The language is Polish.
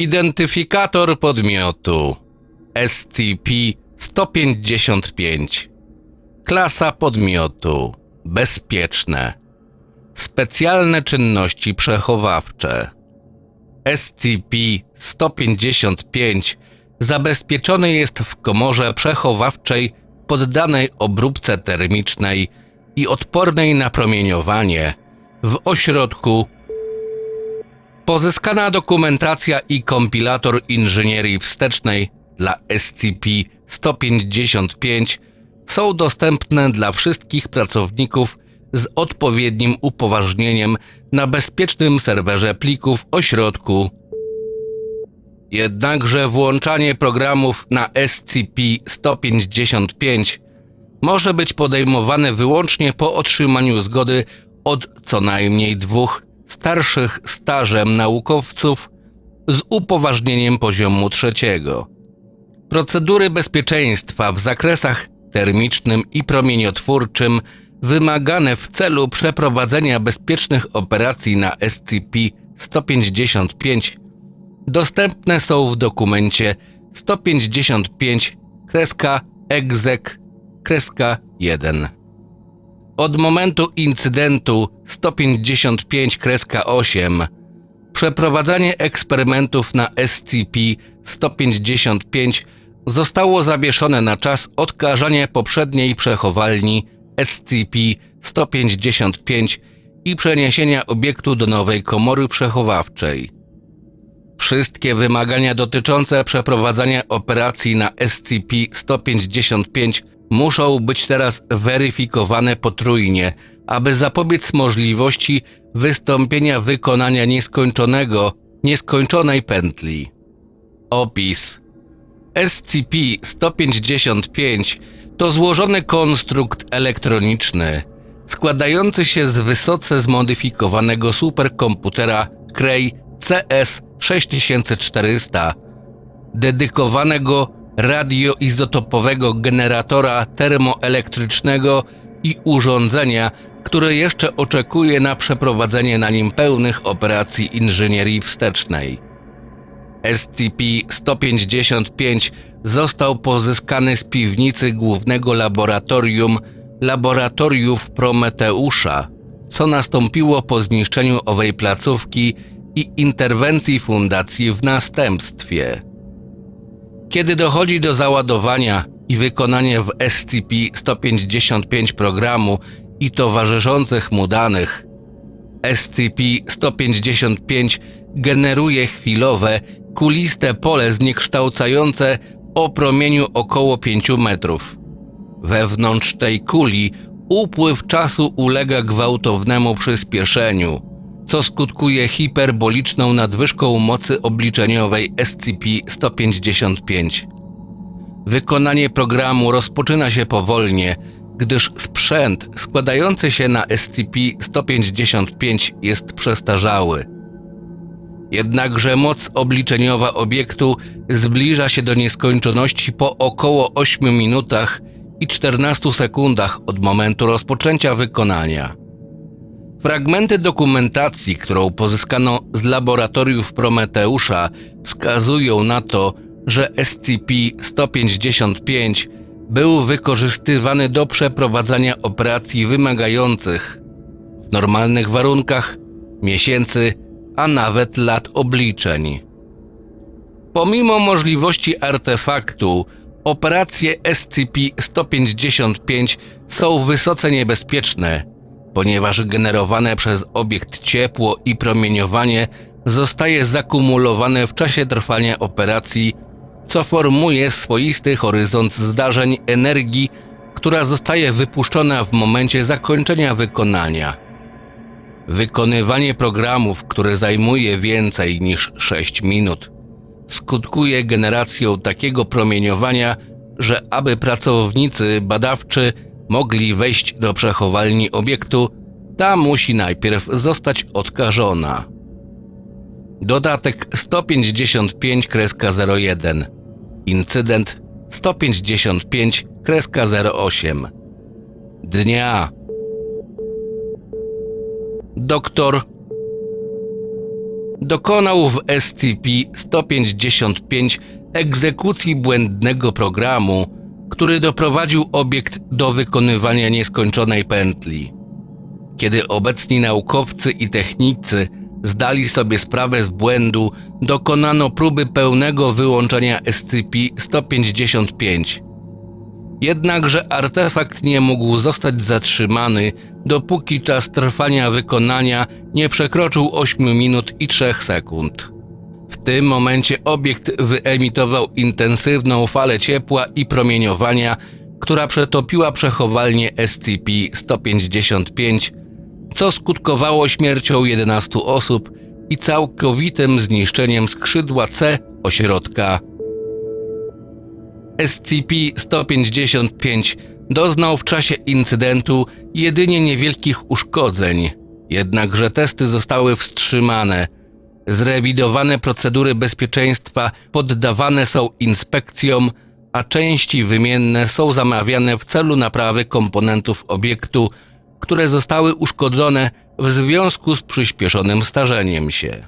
Identyfikator podmiotu. SCP-155 Klasa podmiotu. Bezpieczne. Specjalne czynności przechowawcze. SCP-155 zabezpieczony jest w komorze przechowawczej poddanej obróbce termicznej i odpornej na promieniowanie w ośrodku Pozyskana dokumentacja i kompilator inżynierii wstecznej dla SCP-155 są dostępne dla wszystkich pracowników z odpowiednim upoważnieniem na bezpiecznym serwerze plików ośrodku. Jednakże włączanie programów na SCP-155 może być podejmowane wyłącznie po otrzymaniu zgody od co najmniej dwóch starszych stażem naukowców z upoważnieniem poziomu trzeciego. Procedury bezpieczeństwa w zakresach termicznym i promieniotwórczym wymagane w celu przeprowadzenia bezpiecznych operacji na SCP-155 dostępne są w dokumencie 155 Od momentu incydentu 155-8 przeprowadzanie eksperymentów na SCP-155 zostało zawieszone na czas odkażania poprzedniej przechowalni SCP-155 i przeniesienia obiektu do nowej komory przechowawczej. Wszystkie wymagania dotyczące przeprowadzania operacji na SCP-155 muszą być teraz weryfikowane potrójnie, aby zapobiec możliwości wystąpienia wykonania nieskończonego, nieskończonej pętli. Opis SCP-155 to złożony konstrukt elektroniczny składający się z wysoce zmodyfikowanego superkomputera Cray CS6400 dedykowanego radioizotopowego generatora termoelektrycznego i urządzenia, które jeszcze oczekuje na przeprowadzenie na nim pełnych operacji inżynierii wstecznej. SCP-155 został pozyskany z piwnicy głównego laboratorium Laboratoriów Prometeusza, co nastąpiło po zniszczeniu owej placówki i interwencji fundacji w następstwie. Kiedy dochodzi do załadowania i wykonania w SCP-155 programu i towarzyszących mu danych, SCP-155 generuje chwilowe, kuliste pole zniekształcające o promieniu około 5 metrów. Wewnątrz tej kuli upływ czasu ulega gwałtownemu przyspieszeniu – co skutkuje hiperboliczną nadwyżką mocy obliczeniowej SCP-155. Wykonanie programu rozpoczyna się powolnie, gdyż sprzęt składający się na SCP-155 jest przestarzały. Jednakże moc obliczeniowa obiektu zbliża się do nieskończoności po około 8 minutach i 14 sekundach od momentu rozpoczęcia wykonania. Fragmenty dokumentacji, którą pozyskano z laboratoriów Prometeusza, wskazują na to, że SCP-155 był wykorzystywany do przeprowadzania operacji wymagających w normalnych warunkach miesięcy, a nawet lat obliczeń. Pomimo możliwości artefaktu, operacje SCP-155 są wysoce niebezpieczne ponieważ generowane przez obiekt ciepło i promieniowanie zostaje zakumulowane w czasie trwania operacji, co formuje swoisty horyzont zdarzeń energii, która zostaje wypuszczona w momencie zakończenia wykonania. Wykonywanie programów, które zajmuje więcej niż 6 minut, skutkuje generacją takiego promieniowania, że aby pracownicy badawczy mogli wejść do przechowalni obiektu, ta musi najpierw zostać odkażona. Dodatek 155-01 Incydent 155-08 Dnia. Doktor dokonał w SCP-155 egzekucji błędnego programu, który doprowadził obiekt do wykonywania nieskończonej pętli. Kiedy obecni naukowcy i technicy zdali sobie sprawę z błędu, dokonano próby pełnego wyłączenia SCP-155. Jednakże artefakt nie mógł zostać zatrzymany, dopóki czas trwania wykonania nie przekroczył 8 minut i 3 sekund. W tym momencie obiekt wyemitował intensywną falę ciepła i promieniowania, która przetopiła przechowalnię SCP-155, co skutkowało śmiercią 11 osób i całkowitym zniszczeniem skrzydła C ośrodka. SCP-155 doznał w czasie incydentu jedynie niewielkich uszkodzeń, jednakże testy zostały wstrzymane. Zrewidowane procedury bezpieczeństwa poddawane są inspekcjom, a części wymienne są zamawiane w celu naprawy komponentów obiektu, które zostały uszkodzone w związku z przyspieszonym starzeniem się.